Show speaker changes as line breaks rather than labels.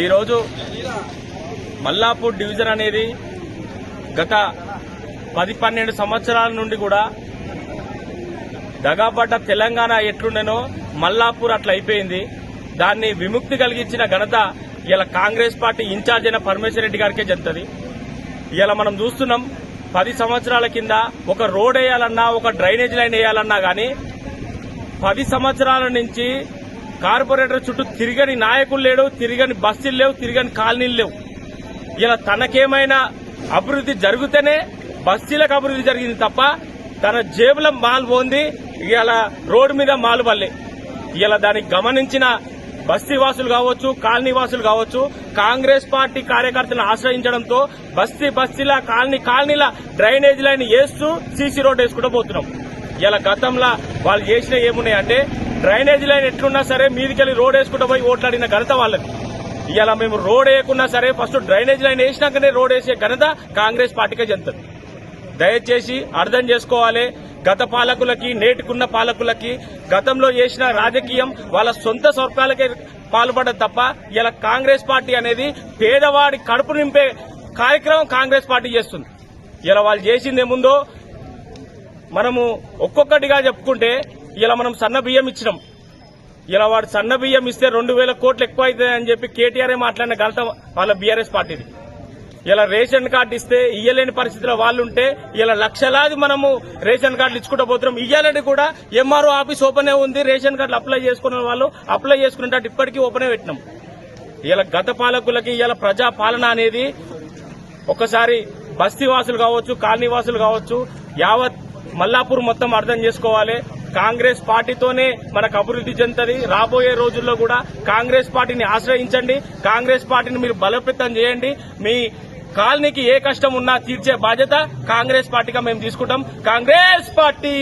ఈరోజు మల్లాపూర్ డివిజన్ అనేది గత పది పన్నెండు సంవత్సరాల నుండి కూడా దగాపడ్డ తెలంగాణ ఎట్లుండెనో మల్లాపూర్ అట్లా అయిపోయింది. దాన్ని విముక్తి కలిగించిన ఘనత ఇలా కాంగ్రెస్ పార్టీ ఇన్ఛార్జ్ అయిన పరమేశ్వర రెడ్డి గారికే చెప్తుంది ఇలా మనం చూస్తున్నాం పది సంవత్సరాల కింద ఒక రోడ్ వేయాలన్నా ఒక డ్రైనేజ్ లైన్ వేయాలన్నా కానీ పది సంవత్సరాల నుంచి కార్పొరేటర్ చుట్టూ తిరగని నాయకులు లేడు తిరగని బస్సులు లేవు తిరగని కాలనీలు లేవు. ఇలా తనకేమైనా అభివృద్ధి జరిగితేనే బస్తీలకు అభివృద్ధి జరిగింది తప్ప తన జేబుల మాల్ పోంది ఇలా రోడ్డు మీద మాలు పల్లె ఇలా దానికి గమనించిన బస్తీ వాసులు కావచ్చు కాలనీవాసులు కావచ్చు కాంగ్రెస్ పార్టీ కార్యకర్తలను ఆశ్రయించడంతో బస్తీ బస్తీల కాలనీ కాలనీల డ్రైనేజ్ లైన్ వేస్తూ సీసీ రోడ్డు వేసుకుంటూ పోతున్నాం. ఇలా గతంలో వాళ్ళు చేసిన ఏమున్నాయంటే డ్రైనేజ్ లైన్ ఎట్లున్నా సరే మీదికెళ్ళి రోడ్ వేసుకుంటూ పోయి ఓట్లాడిన ఘనత వాళ్ళకి ఇవాళ మేము రోడ్ వేయకున్నా సరే ఫస్ట్ డ్రైనేజ్ లైన్ వేసినాకనే రోడ్ వేసే ఘనత కాంగ్రెస్ పార్టీకే చెందుతుంది. దయచేసి అర్థం చేసుకోవాలి గత పాలకులకి నేటికున్న పాలకులకి గతంలో చేసిన రాజకీయం వాళ్ళ సొంత స్వర్గాలకే పాల్పడదు తప్ప ఇలా కాంగ్రెస్ పార్టీ అనేది పేదవాడి కడుపు నింపే కార్యక్రమం కాంగ్రెస్ పార్టీ చేస్తుంది. ఇలా వాళ్ళు చేసింది ఏముందో మనము ఒక్కొక్కటిగా చెప్పుకుంటే ఇలా మనం సన్న బియ్యం ఇచ్చినాం. ఇలా వాడు సన్న బియ్యం ఇస్తే రెండు వేల కోట్లు ఎక్కువ అవుతుంది అని చెప్పి కేటీఆర్ఏ మాట్లాడిన గలత వాళ్ళ బీఆర్ఎస్ పార్టీది. ఇలా రేషన్ కార్డు ఇస్తే ఇయ్యలేని పరిస్థితిలో వాళ్ళు ఉంటే ఇలా లక్షలాది మనము రేషన్ కార్డులు ఇచ్చుకుంటూ పోతున్నాం. ఇయ్యాలని కూడా ఎంఆర్ఓ ఆఫీస్ ఓపెన్ ఉంది. రేషన్ కార్డులు అప్లై చేసుకున్న వాళ్ళు అప్లై చేసుకున్నట్టు ఇప్పటికీ ఓపెన్ పెట్టినాం. ఇలా గత పాలకులకి ఇలా ప్రజా పాలన అనేది ఒకసారి బస్తీవాసులు కావచ్చు కాలనీవాసులు కావచ్చు యావత్ మల్లాపూర్ మొత్తం అర్థం చేసుకోవాలి. కాంగ్రెస్ పార్టీతోనే మనకు అభివృద్ధి చెందుతుంది. రాబోయే రోజుల్లో కూడా కాంగ్రెస్ పార్టీని ఆశ్రయించండి. కాంగ్రెస్ పార్టీని మీరు బలోపేతం చేయండి. మీ కాలనీకి ఏ కష్టం ఉన్నా తీర్చే బాధ్యత కాంగ్రెస్ పార్టీగా మేము తీసుకుంటాం. కాంగ్రెస్ పార్టీ!